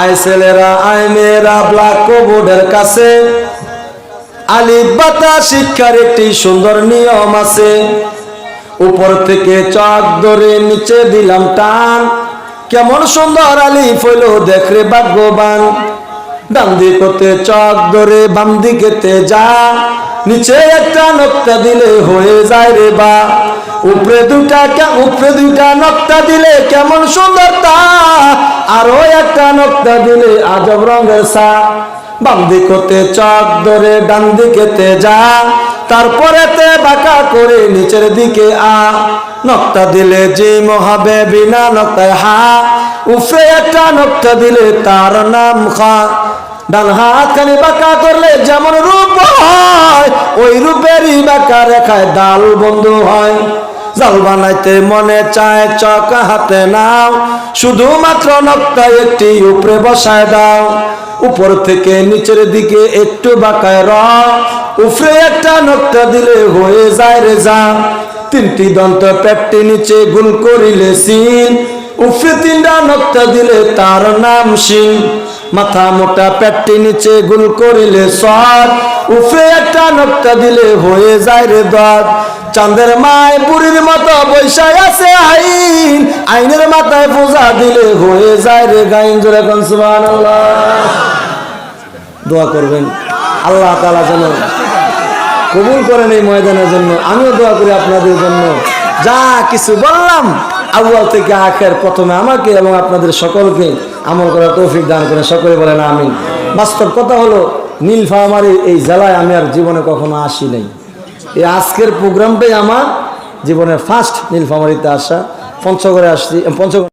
আয় ছেলেরা, আয় মেয়েরা, ব্ল্যাক বোর্ডের কাছে। আলিফ বাতা শিক্ষার একটি সুন্দর নিয়ম আছে। উপর থেকে চক ধরে নিচে দিলাম টান। কেমন সুন্দর আলিফ হইল দেখরে ভাগ্যবান। ডান দিকতে চক ধরে বাম দিকেতে যা। নিচে একটা নক্তা দিলে হয়ে যায় রে বা। উপরে দুটা উপরে দুইটা নক্তা দিলে কেমন সুন্দর তা আরও নক্তা দিলে আজব রঙের সা। বাম দিকতে চক ধরে, ডান দিকেতে যা। তারপরে তে বাঁকা করে নিচের দিকে আ। নক্তা দিলে জিম হবে বিনা নক্তায় হা। উফরে একটা নক্তা দিলে তার নাম খা। ডান হাত খানি বাঁকা করলে যেমন রূপ হয়, ওই রূপেরই বাঁকা রেখায় ডাল বন্ধু হয়। জাল বানাইতে মনে চায়, চক হাতে নাও। শুধুমাত্র নক্তা একটি উপরে বসায় দাও। উপর থেকে নিচের দিকে একটু বাঁকায় র উপরে একটা নক্তা দিলে হয়ে যায় রে যা তিনটি দন্ত পেটটি নিচে গুল করিলে সিন। উপরে তিনটা নক্তা দিলে তার নাম সিং মাথা মোটা পেটটি নিচে গুল করিলে সর উপরে একটা নকটা দিলে হয়ে যায় রে দর চাঁদের মায় বুড়ির মতো বৈশায় আছে আইন। আইনের মাথায় পূজা দিলে হয়ে যায় রে গাইন। জোরে কোন সুবহানাল্লাহ। দোয়া করবেন। আল্লাহ তাআলা যেন কবুল করেন এই ময়দানের জন্য। আমিও দোয়া করি আপনাদের জন্য। যা কিছু বললাম আউয়াল থেকে আখের প্রথমে আমাকে এবং আপনাদের সকলকে আমল করার তৌফিক দান করে সকলে বলেন আমিন। বাস্তব কথা হলো নীলফামারি এই জেলায় আমি আর জীবনে কখনো আসি নাই। এই আজকের প্রোগ্রামটাই আমার জীবনের ফার্স্ট নীলফামারিতে আসা। পঞ্চগড়ে আসছি, পঞ্চগড়